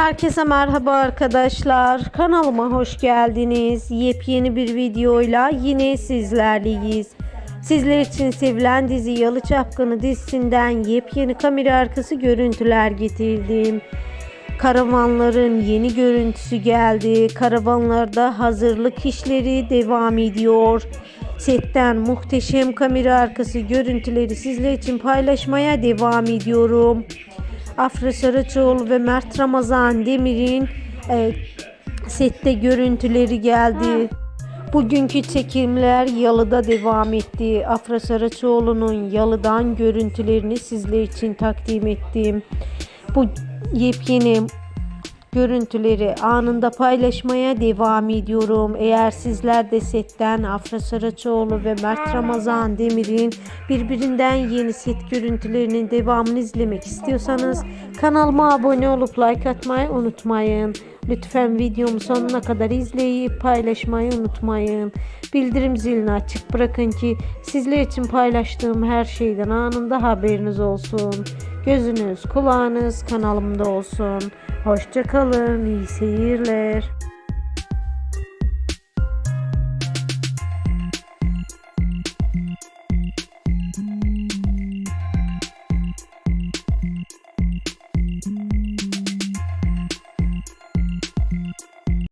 Herkese merhaba arkadaşlar. Kanalıma hoş geldiniz. Yepyeni bir videoyla yine sizlerleyiz. Sizler için sevilen dizi Yalı Çapkını dizisinden yepyeni kamera arkası görüntüler getirdim. Karavanların yeni görüntüsü geldi. Karavanlarda hazırlık işleri devam ediyor. Setten muhteşem kamera arkası görüntüleri sizler için paylaşmaya devam ediyorum. Afra Saraçoğlu ve Mert Ramazan Demir'in e, sette görüntüleri geldi. Bugünkü çekimler Yalı'da devam etti. Afra Saraçoğlu'nun Yalı'dan görüntülerini sizler için takdim ettim. Bu yepyeni görüntüleri anında paylaşmaya devam ediyorum. Eğer sizler de setten Afra Saraçoğlu ve Mert Ramazan Demir'in birbirinden yeni set görüntülerinin devamını izlemek istiyorsanız kanalıma abone olup like atmayı unutmayın. Lütfen videomu sonuna kadar izleyip paylaşmayı unutmayın. Bildirim zilini açık bırakın ki sizler için paylaştığım her şeyden anında haberiniz olsun. Gözünüz, kulağınız kanalımda olsun. Hoşçakalın, iyi seyirler.